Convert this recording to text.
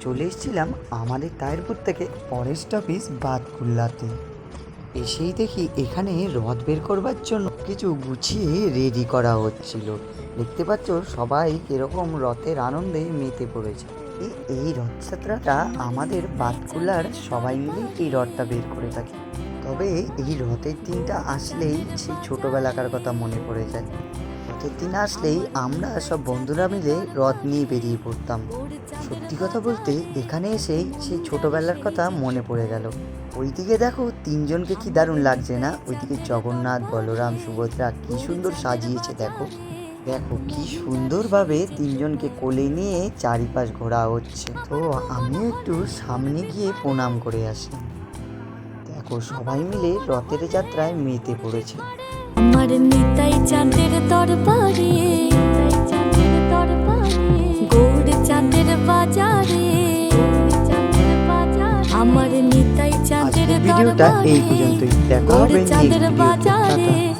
চলে এসেছিলাম আমাদের তায়েরপুর থেকে ফরেস্ট অফিস বাতকুল্লাতে। এসেই দেখি এখানে রথ বের করবার জন্য কিছু গুছিয়ে রেডি করা হচ্ছিল। দেখতে পাচ্ছ সবাই কীরকম রথের আনন্দে মেতে পড়েছে। এই- রথযাত্রাটা আমাদের বাতকুল্লার সবাই মিলে এই রথটা বের করে থাকি। তবে এই রথের দিনটা আসলেই সেই ছোটোবেলাকার কথা মনে পড়ে যায়। রথের দিন আসলেই আমরা সব বন্ধুরা মিলে রথ নিয়ে বেরিয়ে পড়তাম। সত্যি কথা বলতে, এখানে এসেই সেই ছোটোবেলার কথা মনে পড়ে গেল। ওইদিকে দেখো, তিনজনকে কি দারুণ লাগছে না? ওইদিকে জগন্নাথ, বলরাম, সুভদ্রা কি সুন্দর সাজিয়েছে, দেখো। দেখো, কি সুন্দরভাবে তিনজনকে কোলে নিয়ে চারিপাশ ঘোরা হচ্ছে। তো আমিও একটু সামনে গিয়ে প্রণাম করে আসি। দেখো, সবাই মিলে রথের যাত্রায় মেতে পড়েছে। আমার নিতাই চাঁদের দরবারে গৌর চাঁদের বাজারে আমার নিতাই চাঁদের দরবারে এই পর্যন্তই। দেখা হবে নেক্সট চাঁদের ভিডিওতে।